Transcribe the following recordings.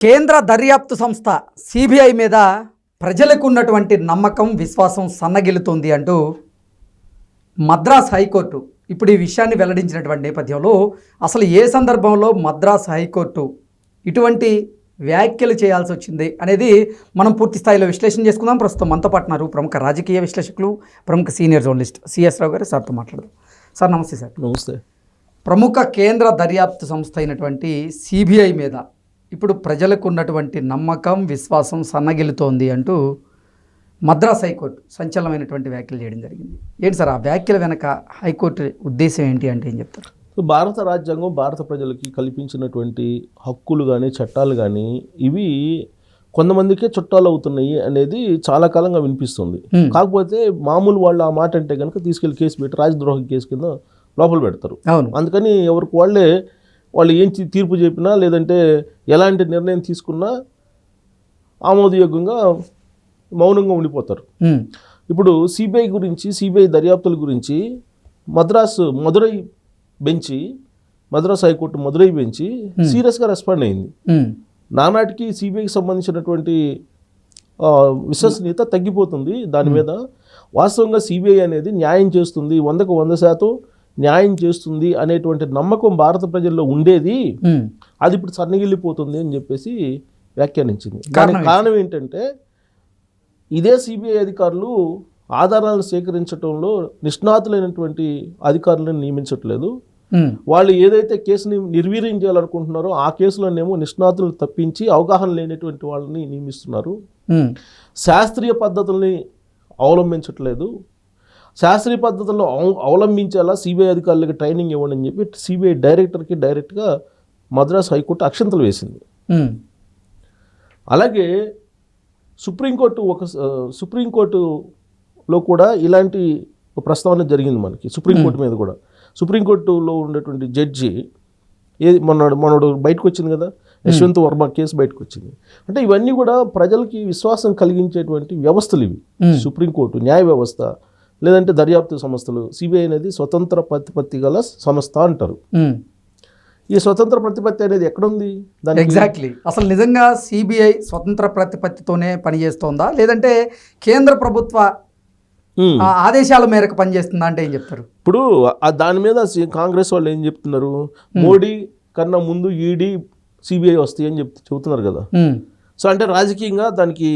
కేంద్ర దర్యాప్తు సంస్థ సిబిఐ మీద ప్రజలకు ఉన్నటువంటి నమ్మకం విశ్వాసం సన్నగిల్లుతుంది అంటూ మద్రాస్ హైకోర్టు ఇప్పుడు ఈ విషయాన్ని వెల్లడించినటువంటి నేపథ్యంలో అసలు ఏ సందర్భంలో మద్రాస్ హైకోర్టు ఇటువంటి వ్యాఖ్యలు చేయాల్సి వచ్చింది అనేది మనం పూర్తి స్థాయిలో విశ్లేషణ చేసుకుందాం. ప్రస్తుతం మనతో పాటు ఉన్నారు ప్రముఖ రాజకీయ విశ్లేషకులు ప్రముఖ సీనియర్ జర్నలిస్ట్ సిఎస్ రావు గారు. సార్తో మాట్లాడదాం. సార్ నమస్తే సార్. నమస్తే. ప్రముఖ కేంద్ర దర్యాప్తు సంస్థ అయినటువంటి సిబిఐ మీద ఇప్పుడు ప్రజలకు ఉన్నటువంటి నమ్మకం విశ్వాసం సన్నగిల్లుతోంది అంటూ మద్రాస్ హైకోర్టు సంచలనమైనటువంటి వ్యాఖ్యలు చేయడం జరిగింది. ఏంటి సార్ ఆ వ్యాఖ్యల వెనక హైకోర్టు ఉద్దేశం ఏంటి అంటే ఏం చెప్తారు? సో భారత రాజ్యాంగం భారత ప్రజలకి కల్పించినటువంటి హక్కులు కానీ చట్టాలు కానీ ఇవి కొంతమందికే చుట్టాలు అవుతున్నాయి అనేది చాలా కాలంగా వినిపిస్తుంది. కాకపోతే మామూలు వాళ్ళు ఆ మాట అంటే కనుక తీసుకెళ్ళి కేసు పెట్టి రాజద్రోహం కేసు కింద లోపల పెడతారు. అవును. అందుకని ఎవరికి వాళ్ళే వాళ్ళు ఏం తీర్పు చెప్పినా లేదంటే ఎలాంటి నిర్ణయం తీసుకున్నా ఆమోదయోగ్యంగా మౌనంగా ఉండిపోతారు. ఇప్పుడు సిబిఐ గురించి సిబిఐ దర్యాప్తుల గురించి Madras Madurai bench Madras high court Madurai bench సీరియస్గా రెస్పాండ్ అయింది. నానాటికి సిబిఐకి సంబంధించినటువంటి విశ్వసనీయత తగ్గిపోతుంది. దాని మీద వాస్తవంగా సిబిఐ అనేది న్యాయం చేస్తుంది. వందకు వంద శాతం న్యాయం చేస్తుంది అనేటువంటి నమ్మకం భారత ప్రజల్లో ఉండేది. అది ఇప్పుడు సన్నగిల్లిపోతుంది అని చెప్పేసి వ్యాఖ్యానించింది. దానికి కారణం ఏంటంటే ఇదే సిబిఐ అధికారులు ఆధారాలను సేకరించడంలో నిష్ణాతులైనటువంటి అధికారులను నియమించట్లేదు. వాళ్ళు ఏదైతే కేసుని నిర్వీర్యం చేయాలనుకుంటున్నారో ఆ కేసులోనేమో నిష్ణాతులను తప్పించి అవగాహన లేనటువంటి వాళ్ళని నియమిస్తున్నారు. శాస్త్రీయ పద్ధతుల్ని అవలంబించట్లేదు. శాస్త్రీయ పద్ధతుల్లో అవ- అవలంబించేలా సిబిఐ అధికారులకి ట్రైనింగ్ ఇవ్వండి అని చెప్పి సిబిఐ డైరెక్టర్కి డైరెక్ట్గా మద్రాస్ హైకోర్టు అక్షంతలు వేసింది. అలాగే సుప్రీంకోర్టు ఒక సుప్రీంకోర్టులో కూడా ఇలాంటి ప్రస్తావన జరిగింది మనకి సుప్రీంకోర్టు మీద కూడా. సుప్రీంకోర్టులో ఉన్నటువంటి జడ్జి ఏది మొన్నడు మనడు బయటకు వచ్చింది కదా? యశ్వంత్ వర్మ కేసు బయటకు వచ్చింది. అంటే ఇవన్నీ కూడా ప్రజలకి విశ్వాసం కలిగించేటువంటి వ్యవస్థలు ఇవి. సుప్రీంకోర్టు న్యాయ వ్యవస్థ లేదంటే దర్యాప్తు సంస్థలు సిబిఐ అనేది స్వతంత్ర ప్రతిపత్తి గల సంస్థ అంటారు. ఈ స్వతంత్ర ప్రతిపత్తి అనేది ఎక్కడుంది దానికి ఎగ్జాక్ట్లీ అసలు నిజంగా సిబిఐ స్వతంత్ర ప్రతిపత్తితోనే పనిచేస్తోందా? లేదంటే కేంద్ర ప్రభుత్వ. ఆ ఆదేశాల మేరకు పనిచేస్తుందా అంటే ఏం చెప్తారు? ఇప్పుడు దాని మీద కాంగ్రెస్ వాళ్ళు ఏం చెప్తున్నారు? మోడీ కన్నా ముందు ఈడీ సిబిఐ వస్తాయి అని చెప్ చెబుతున్నారు కదా. సో అంటే రాజకీయంగా దానికి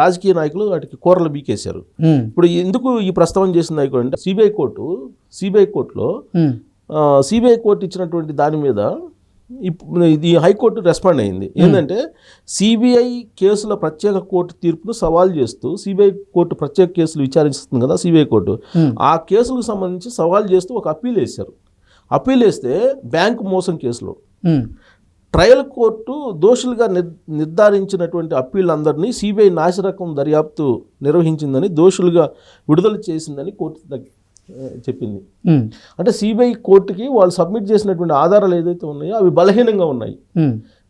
రాజకీయ నాయకులు వాటికి కూరలు బీకేశారు. ఇప్పుడు ఎందుకు ఈ ప్రస్తావన చేసిన నాయకుడు అంటే సిబిఐ కోర్టు సిబిఐ కోర్టులో సిబిఐ కోర్టు ఇచ్చినటువంటి దాని మీద ఇది హైకోర్టు రెస్పాండ్ అయింది. ఏంటంటే సిబిఐ కేసుల ప్రత్యేక కోర్టు తీర్పును సవాల్ చేస్తూ సిబిఐ కోర్టు ప్రత్యేక కేసులు విచారిస్తుంది కదా సిబిఐ కోర్టు. ఆ కేసులకు సంబంధించి సవాల్ చేస్తూ ఒక అప్పీల్ వేశారు అప్పీల్ వేస్తే బ్యాంకు మోసం కేసులో. ట్రయల్ కోర్టు దోషులుగా నిర్ నిర్ధారించినటువంటి అప్పీళ్ళందరినీ సిబిఐ నాశరకం దర్యాప్తు నిర్వహించిందని దోషులుగా విడుదల చేసిందని కోర్టు చెప్పింది. అంటే సిబిఐ కోర్టుకి వాళ్ళు సబ్మిట్ చేసినటువంటి ఆధారాలు ఏదైతే ఉన్నాయో అవి బలహీనంగా ఉన్నాయి.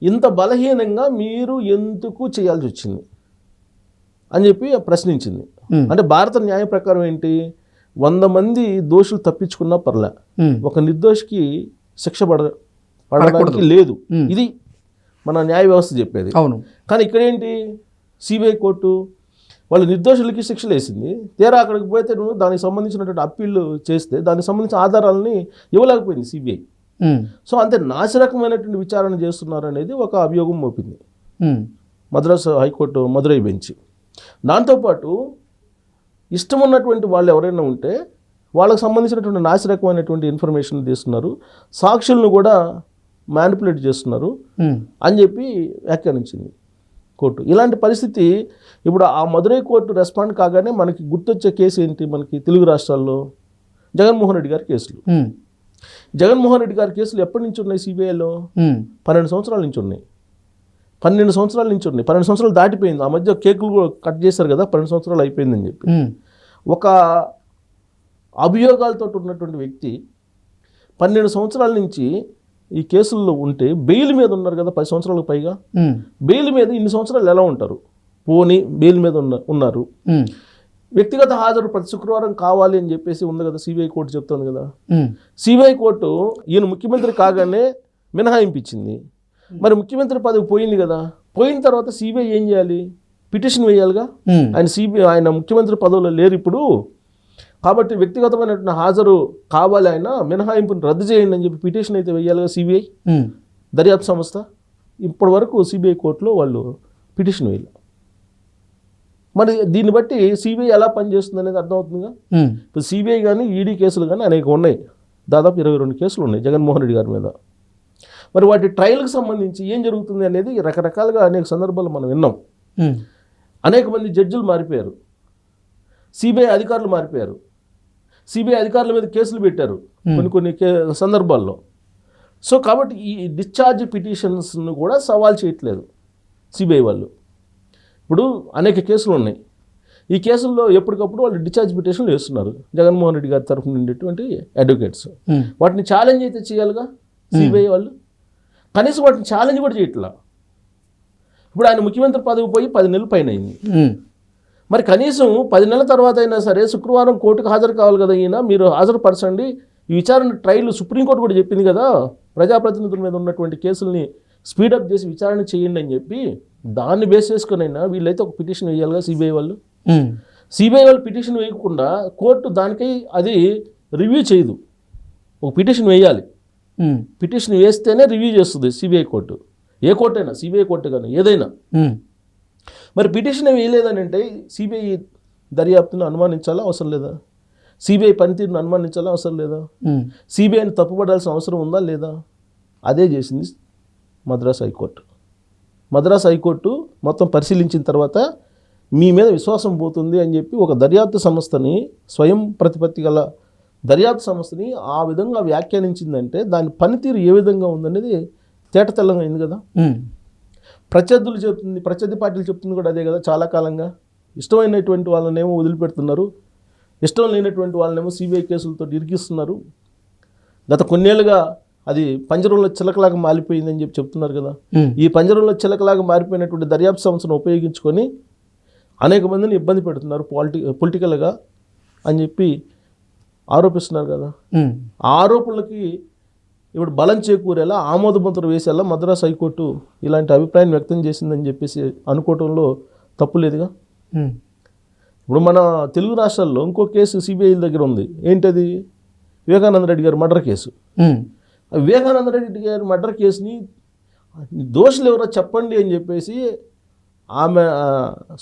ఇంత బలహీనంగా మీరు ఎందుకు చేయాల్సి వచ్చింది అని చెప్పి ప్రశ్నించింది. అంటే భారత న్యాయ ప్రకారం ఏంటి? వంద మంది దోషులు తప్పించుకున్నా పర్లే. ఒక నిర్దోషికి శిక్ష పడ పడకూడదు. లేదు. ఇది మన న్యాయ వ్యవస్థ చెప్పేది. అవును. కానీ ఇక్కడ ఏంటి? సిబిఐ కోర్టు వాళ్ళు నిర్దోషులకి శిక్షలు వేసింది. తీరా అక్కడికి పోతే నువ్వు దానికి సంబంధించినటువంటి అప్పీళ్ళు చేస్తే దానికి సంబంధించిన ఆధారాలని ఇవ్వలేకపోయింది సిబిఐ. సో అంతే నాశరకమైనటువంటి విచారణ చేస్తున్నారు అనేది ఒక అభియోగం మోపింది. Madras high court Madurai bench. దాంతోపాటు ఇష్టం ఉన్నటువంటి వాళ్ళు ఎవరైనా ఉంటే వాళ్ళకి సంబంధించినటువంటి నాశరకమైనటువంటి ఇన్ఫర్మేషన్ తీస్తున్నారు. సాక్షులను కూడా మ్యానిపులేట్ చేస్తున్నారు ఉమ్, అని చెప్పి వ్యాఖ్యానించింది కోర్టు. ఇలాంటి పరిస్థితి ఇప్పుడు ఆ మదురై కోర్టు రెస్పాండ్ కాగానే మనకి గుర్తొచ్చే కేసు ఏంటి? మనకి తెలుగు రాష్ట్రాల్లో జగన్మోహన్ రెడ్డి గారి కేసులు. ఉమ్, జగన్మోహన్ రెడ్డి గారి కేసులు ఎప్పటి నుంచి ఉన్నాయి సిబిఐలో? ఉమ్, పన్నెండు సంవత్సరాల నుంచి ఉన్నాయి. పన్నెండు సంవత్సరాల నుంచి ఉన్నాయి. పన్నెండు సంవత్సరాలు దాటిపోయింది. ఆ మధ్య కేకులు కట్ చేశారు కదా పన్నెండు సంవత్సరాలు అయిపోయిందని చెప్పి. ఒక అభియోగాలతో ఉన్నటువంటి వ్యక్తి పన్నెండు సంవత్సరాల నుంచి ఈ కేసుల్లో ఉంటే బెయిల్ మీద ఉన్నారు కదా పది సంవత్సరాలకు పైగా. బెయిల్ మీద ఇన్ని సంవత్సరాలు ఎలా ఉంటారు? పోనీ బెయిల్ మీద ఉన్న ఉన్నారు. వ్యక్తిగత హాజరు ప్రతి శుక్రవారం కావాలి అని చెప్పేసి ఉంది కదా సిబిఐ కోర్టు చెప్తుంది కదా. సిబిఐ కోర్టు ఈయన ముఖ్యమంత్రి కాగానే మినహాయింపు ఇచ్చింది మరి ముఖ్యమంత్రి పదవి పోయింది కదా. పోయిన తర్వాత సిబిఐ ఏం చేయాలి? పిటిషన్ వేయాలిగా? ఆయన సిబిఐ ఆయన ముఖ్యమంత్రి పదవిలో లేరు ఇప్పుడు. కాబట్టి వ్యక్తిగతమైనటువంటి హాజరు కావాలి ఆయన మినహాయింపుని రద్దు చేయండి అని చెప్పి పిటిషన్ అయితే వేయాలిగా సిబిఐ. దర్యాప్తు సంస్థ ఇప్పటి వరకు సిబిఐ కోర్టులో వాళ్ళు పిటిషన్ వేయాలి. మరి దీన్ని బట్టి సిబిఐ ఎలా పనిచేస్తుంది అనేది అర్థమవుతుందిగా ఇప్పుడు సిబిఐ కానీ ఈడీ కేసులు కానీ అనేక ఉన్నాయి. దాదాపు ఇరవై రెండు కేసులు ఉన్నాయి జగన్మోహన్ రెడ్డి గారి మీద. మరి వాటి ట్రయల్కి సంబంధించి ఏం జరుగుతుంది అనేది రకరకాలుగా అనేక సందర్భాలు మనం విన్నాం. అనేక మంది జడ్జిలు మారిపోయారు. సిబిఐ అధికారులు మారిపోయారు. సిబిఐ అధికారుల మీద కేసులు పెట్టారు కొన్ని కొన్ని కే సందర్భాల్లో. సో కాబట్టి ఈ డిశ్చార్జ్ పిటిషన్స్ను కూడా సవాల్ చేయట్లేదు సిబిఐ వాళ్ళు. ఇప్పుడు అనేక కేసులు ఉన్నాయి. ఈ కేసుల్లో ఎప్పటికప్పుడు వాళ్ళు డిశ్చార్జ్ పిటిషన్లు వేస్తున్నారు. జగన్మోహన్ రెడ్డి గారి తరఫున ఉండేటువంటి అడ్వకేట్స్. వాటిని ఛాలెంజ్ అయితే చేయాలిగా సిబిఐ వాళ్ళు? కనీసం వాటిని ఛాలెంజ్ కూడా చేయట్లా? ఇప్పుడు ఆయన ముఖ్యమంత్రి పదవి పోయి పది నెలల పైన అయింది. మరి కనీసం పది నెలల తర్వాత అయినా సరే శుక్రవారం కోర్టుకు హాజరు కావాలి కదా ఈయన మీరు హాజరుపరచండి. ఈ విచారణ ట్రయల్ సుప్రీంకోర్టు కూడా చెప్పింది కదా ప్రజాప్రతినిధుల మీద ఉన్నటువంటి కేసుల్ని స్పీడప్ చేసి విచారణ చేయండి అని చెప్పి దాన్ని బేస్ చేసుకుని అయినా వీళ్ళైతే ఒక పిటిషన్ వేయాలిగా సిబిఐ వాళ్ళు. సిబిఐ వాళ్ళు పిటిషన్ వేయకుండా కోర్టు దానికై అది రివ్యూ చేయదు. ఒక పిటిషన్ వేయాలి. పిటిషన్ వేస్తేనే రివ్యూ చేస్తుంది సిబిఐ కోర్టు. ఏ కోర్టు అయినా సిబిఐ కోర్టు కానీ ఏదైనా. మరి పిటిషన్ వేయలేదని అంటే సిబిఐ దర్యాప్తును అనుమానించాలా అవసరం లేదా? సిబిఐ పనితీరును అనుమానించాలా అవసరం లేదా? సిబిఐని తప్పుపడాల్సిన అవసరం ఉందా లేదా? అదే చేసింది మద్రాస్ హైకోర్టు. మద్రాస్ హైకోర్టు మొత్తం పరిశీలించిన తర్వాత మీ మీద విశ్వాసం పోతుంది అని చెప్పి ఒక దర్యాప్తు సంస్థని స్వయం ప్రతిపత్తి గల దర్యాప్తు సంస్థని ఆ విధంగా వ్యాఖ్యానించిందంటే దాని పనితీరు ఏ విధంగా ఉందనేది తేటతెల్లంగా అయింది కదా? ప్రత్యర్థులు చెప్తుంది ప్రత్యర్థి పార్టీలు చెప్తుంది కూడా అదే కదా చాలా కాలంగా. ఇష్టమైనటువంటి వాళ్ళనేమో వదిలిపెడుతున్నారు. ఇష్టం లేనటువంటి వాళ్ళనేమో సిబిఐ కేసులతో ఇరికిస్తున్నారు. గత కొన్నేళ్ళుగా అది పంజరంలో చిలకలాగా మారిపోయిందని చెప్పి చెప్తున్నారు కదా. ఈ పంజరంలో చిలకలాగా మారిపోయినటువంటి దర్యాప్తు సంస్థను ఉపయోగించుకొని అనేక మందిని ఇబ్బంది పెడుతున్నారు పాలిటి పొలిటికల్గా అని చెప్పి ఆరోపిస్తున్నారు కదా. ఆరోపణలకి ఇప్పుడు బలం చేకూరేలా ఆమోదముద్ర వేసేలా మద్రాస్ హైకోర్టు ఇలాంటి అభిప్రాయం వ్యక్తం చేసిందని చెప్పేసి అనుకోవటంలో తప్పు లేదుగా? ఇప్పుడు మన తెలుగు రాష్ట్రాల్లో ఇంకో కేసు సిబిఐ దగ్గర ఉంది. ఏంటది? వివేకానంద రెడ్డి గారి మర్డర్ కేసు. వివేకానంద రెడ్డి గారి మర్డర్ కేసుని దోషులు ఎవరో చెప్పండి అని చెప్పేసి ఆమె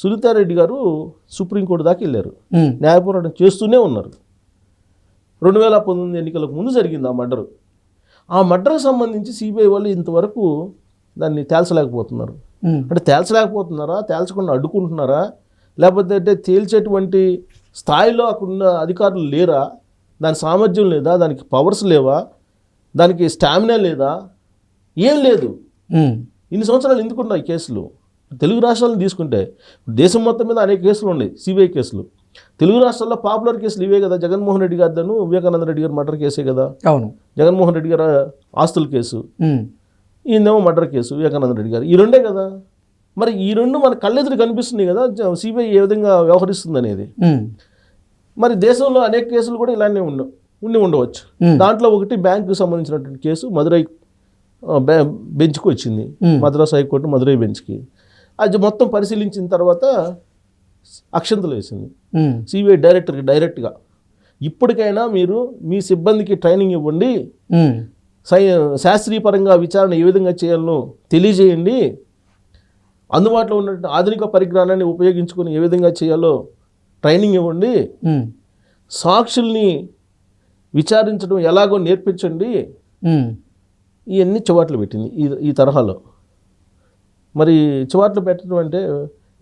సునీతారెడ్డి గారు సుప్రీంకోర్టు దాకా వెళ్ళారు. ఉమ్, న్యాయ పోరాటం చేస్తూనే ఉన్నారు. రెండు వేల పంతొమ్మిది ఎన్నికలకు ముందు జరిగింది ఆ మర్డర్. ఆ మర్డర్కి సంబంధించి సిబిఐ వాళ్ళు ఇంతవరకు దాన్ని తేల్చలేకపోతున్నారు. అంటే తేల్చలేకపోతున్నారా? తేల్చకుండా అడ్డుకుంటున్నారా? లేకపోతే అంటే తేల్చేటువంటి స్థాయిలో అక్కడున్న అధికారులు లేరా? దాని సామర్థ్యం లేదా? దానికి పవర్స్ లేవా? దానికి స్టామినా లేదా? ఏం లేదు. ఇన్ని సంవత్సరాలు ఎందుకున్నాయి కేసులు? తెలుగు రాష్ట్రాలను తీసుకుంటే దేశం మొత్తం మీద అనేక కేసులు ఉన్నాయి సిబిఐ కేసులు. తెలుగు రాష్ట్రాల్లో పాపులర్ కేసులు ఇవే కదా. జగన్మోహన్ రెడ్డి గారిదను వివేకానంద రెడ్డి గారి మర్డర్ కేసే కదా. అవును. జగన్మోహన్ రెడ్డి గారి ఆస్తుల కేసు. ఈయనేమో మర్డర్ కేసు వివేకానంద రెడ్డి గారు. ఈ రెండే కదా. మరి ఈ రెండు మన కళ్ళెదురు కనిపిస్తున్నాయి కదా. సిబిఐ ఏ విధంగా వ్యవహరిస్తుంది అనేది మరి దేశంలో అనేక కేసులు కూడా ఇలానే ఉండ ఉండి ఉండవచ్చు. దాంట్లో ఒకటి బ్యాంకుకు సంబంధించినటువంటి కేసు మదురై బెంచ్కి వచ్చింది. మద్రాస్ హైకోర్టు మదురై బెంచ్కి. అది మొత్తం పరిశీలించిన తర్వాత అక్షంతలు వేసింది. సిబిఐ డైరెక్టర్కి డైరెక్ట్గా ఇప్పటికైనా మీరు మీ సిబ్బందికి ట్రైనింగ్ ఇవ్వండి. ఉమ్, సై శాస్త్రీయపరంగా విచారణ ఏ విధంగా చేయాలనో తెలియజేయండి. అందుబాటులో ఉన్న ఆధునిక పరిజ్ఞానాన్ని ఉపయోగించుకొని ఏ విధంగా చేయాలో ట్రైనింగ్ ఇవ్వండి. ఉమ్, సాక్షుల్ని విచారించడం ఎలాగో నేర్పించండి. ఉమ్, ఇవన్నీ చివాట్లు పెట్టింది ఈ ఈ తరహాలో. మరి చివాట్లు పెట్టడం అంటే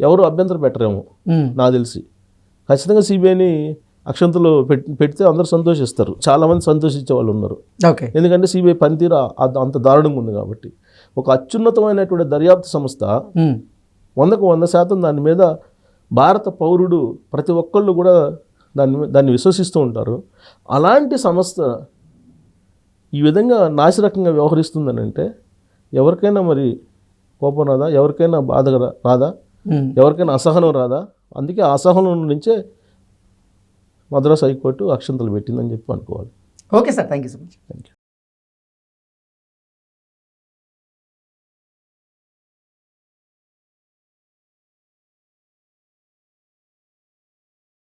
ఎవరు అభ్యంతరం పెట్టరేమో నాకు తెలిసి. ఖచ్చితంగా సిబిఐని అక్షంతలు పెడితే అందరూ సంతోషిస్తారు. చాలామంది సంతోషించే వాళ్ళు ఉన్నారు. ఓకే. ఎందుకంటే సిబిఐ పనితీరు అంత దారుణంగా ఉంది కాబట్టి. ఒక అత్యున్నతమైనటువంటి దర్యాప్తు సంస్థ వందకు వంద శాతం దాని మీద భారత పౌరుడు ప్రతి ఒక్కళ్ళు కూడా దాన్ని దాన్ని విశ్వసిస్తూ ఉంటారు. అలాంటి సంస్థ ఈ విధంగా నాసిరకంగా వ్యవహరిస్తుందని అంటే ఎవరికైనా మరి కోపం రాదా? ఎవరికైనా బాధ రాదా. ఎవరికైనా అసహనం రాదా? అందుకే అసహనం నుంచే మద్రాస్ హైకోర్టు అక్షంతలు పెట్టిందని చెప్పి అనుకోవాలి. Okay sir. Thank you so much. Thank you